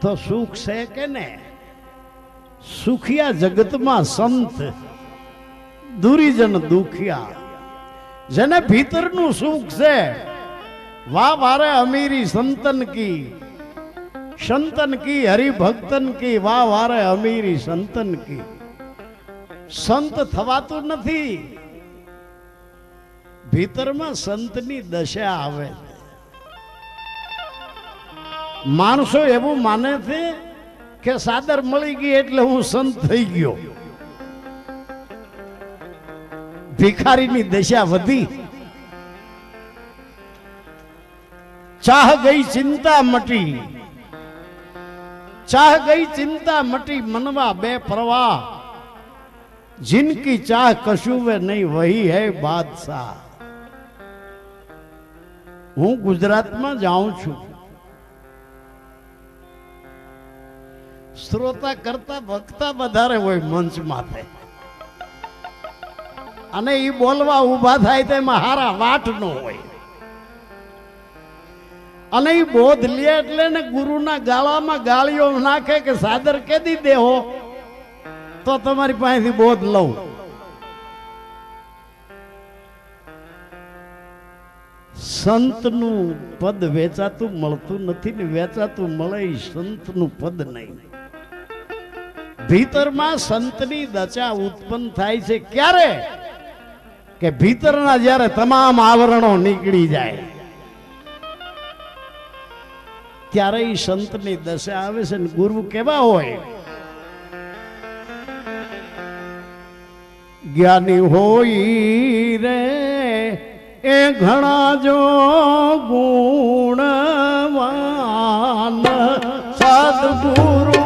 તો સુખ છે કે ને? સુખિયા જગતમાં સંત, દુરીજન દુખિયા. જેને ભીતરનું સુખ છે વાહ વારે અમીરી સંતન કી સંતન કી, હરિભક્તન કી વાહ વારે અમીરી સંતન કી. સંત થવાતું નથી. ભીતરમાં સંતની દશા આવે. છે માણસો એવું માને છે કે સાદર મળી ગઈ એટલે હું સંત થઈ ગયો. ભિખારીની દશા વધી. ચાહ ગઈ ચિંતા મટી. ચાહ ગઈ ચિંતા મટી મનવા બે પ્રવાહ. જિનકી ચાહ કશું વે નહીં વહી હે બાદશાહ. હું ગુજરાતમાં જાઉં છું. શ્રોતા કરતા વક્તા વધારે હોય મંચ માથે. અને એ બોલવા ઊભા થાય એમાં હારા વાટ નો હોય. અને એ બોધ લે એટલે ને ગુરુના ગાળામાં ગાળીઓ નાખે કે સાદર કેદી દેહો, તો તમારી પાસેથી બોધ લઉં. સંતનું પદ વેચાતું મળતું નથી ને વેચાતું મળે સંતનું પદ નહીં. ભીતરમાં સંતની દશા ઉત્પન્ન થાય છે ક્યારે? કે ભીતરના જ્યારે તમામ આવરણો નીકળી જાય ત્યારે ઈ સંતની દશા આવે છે ગુરુ કેવા હોય? જ્ઞાની હોય રે, એ ઘણા જો ગુણવાન સદગુરુ